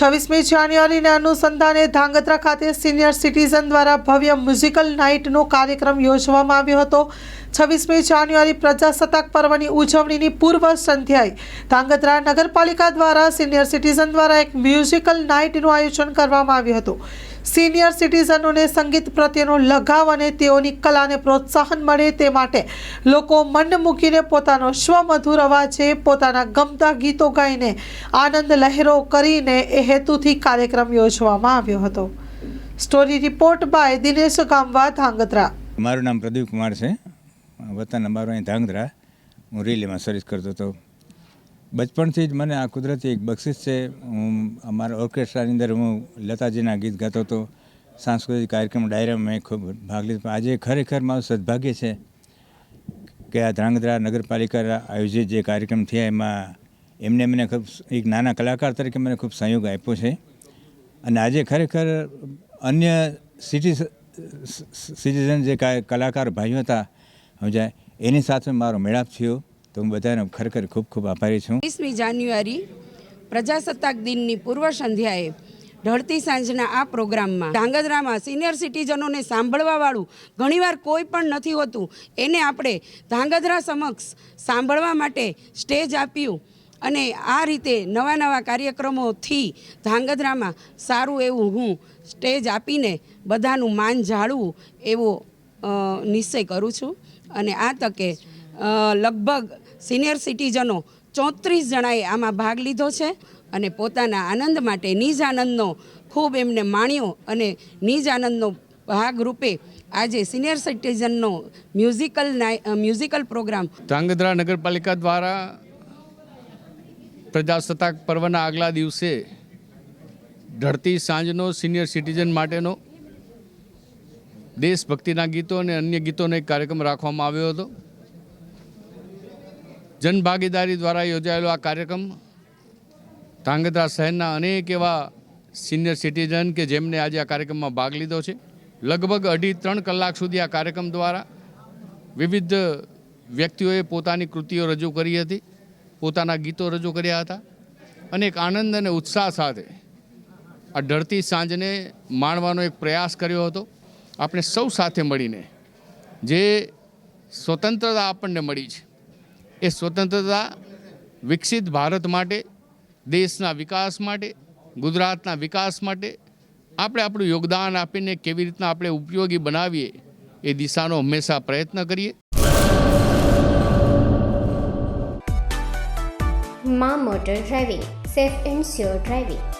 છવ્વીસમી જાન્યુઆરીના અનુસંધાને ધાંગધ્રા ખાતે સિનિયર સિટીઝન દ્વારા ભવ્ય મ્યુઝિકલ નાઇટનો કાર્યક્રમ યોજવામાં આવ્યો હતો. છવ્વીસમી જાન્યુઆરી પ્રજાસત્તાક પર્વની ઉજવણીની પૂર્વ સંધ્યાએ ધાંગધ્રા નગરપાલિકા દ્વારા સિનિયર સિટીઝન દ્વારા એક મ્યુઝિકલ નાઇટનું આયોજન કરવામાં આવ્યું હતું. સિનિયર સિટીઝનોને સંગીત પ્રત્યેનો લગાવ અને તેઓની કલાને પ્રોત્સાહન મળે તે માટે લોકો મન મૂકીને પોતાનો સ્વમધુર અવાજે પોતાના ગમતા ગીતો ગાઈને આનંદ લહેરો કરીને એ હેતુથી કાર્યક્રમ યોજવામાં આવ્યો હતો. Story report by Dinesh Gamva, Dhrangadhra. મારું નામ પ્રદીપ કુમાર છે. વતન અમારું અહીં ધાંગધ્રા, હું રેલીમાં સર્વિસ કરતો હતો. બચપણથી જ મને આ કુદરતી એક બક્ષિસ છે. હું અમારા ઓર્કેસ્ટ્રાની અંદર હું લતાજીના ગીત ગાતો હતો. સાંસ્કૃતિક કાર્યક્રમ, ડાયરામાં મેં ખૂબ ભાગ લીધો. આજે ખરેખર મારું સદભાગ્ય છે કે આ ધ્રાંગધ્રા નગરપાલિકા આયોજિત જે કાર્યક્રમ થયા એમાં એમને મને ખૂબ એક નાના કલાકાર તરીકે મને ખૂબ સહયોગ આપ્યો છે. અને આજે ખરેખર અન્ય સિટી સિટીઝન જે કલાકાર ભાઈઓ હતા સમજાય? એની સાથે મારો મેળાપ થયો. તો હું બધાને ખરેખર ખૂબ ખૂબ આભારી છું. વીસમી જાન્યુઆરી, પ્રજાસત્તાક દિનની પૂર્વ સંધ્યાએ ઢળતી સાંજના આ પ્રોગ્રામમાં ધાંગધ્રામાં સિનિયર સિટીઝનોને સાંભળવાવાળું ઘણીવાર કોઈ પણ નથી હોતું. એને આપણે ધાંગધ્રા સમક્ષ સાંભળવા માટે સ્ટેજ આપ્યું અને આ રીતે નવા નવા કાર્યક્રમોથી ધાંગધ્રામાં સારું એવું હું સ્ટેજ આપીને બધાનું માન જાળવું એવો નિશ્ચય કરું છું. અને આ તકે લગભગ સિનિયર સિટીઝનો ચોત્રીસ જણાએ આમાં ભાગ લીધો છે અને પોતાના આનંદ માટે નિજ આનંદનો ખૂબ એમને માણ્યો અને નિજ આનંદનો ભાગરૂપે આજે સિનિયર સિટીઝનનો મ્યુઝિકલ મ્યુઝિકલ પ્રોગ્રામ ધ્રાંગધ્રા નગરપાલિકા દ્વારા પ્રજાસત્તાક પર્વના આગલા દિવસે ઢળતી સાંજનો સિનિયર સિટીઝન માટેનો દેશભક્તિના ગીતો અને અન્ય ગીતોનો એક કાર્યક્રમ રાખવામાં આવ્યો હતો. જનભાગીદારી દ્વારા યોજાયેલો આ કાર્યક્રમ ધ્રાંગધ્રા શહેરના અનેક એવા સિનિયર સિટીઝન કે જેમને આજે આ કાર્યક્રમમાં ભાગ લીધો છે. લગભગ અઢી ત્રણ કલાક સુધી આ કાર્યક્રમ દ્વારા વિવિધ વ્યક્તિઓએ પોતાની કૃતિઓ રજૂ કરી હતી, પોતાના ગીતો રજૂ કર્યા હતા અને એક આનંદ અને ઉત્સાહ સાથે આ ઢળતી સાંજને માણવાનો એક પ્રયાસ કર્યો હતો. આપણે સૌ સાથે મળીને જે સ્વતંત્રતા આપણને મળી છે, એ સ્વતંત્રતા વિકસિત ભારત માટે, દેશના વિકાસ માટે, ગુજરાતના વિકાસ માટે આપણે આપણું યોગદાન આપીને કેવી રીતના આપણે ઉપયોગી બનાવીએ, એ દિશાનો હંમેશા પ્રયત્ન કરીએ. મા motor driving, safe and sure driving.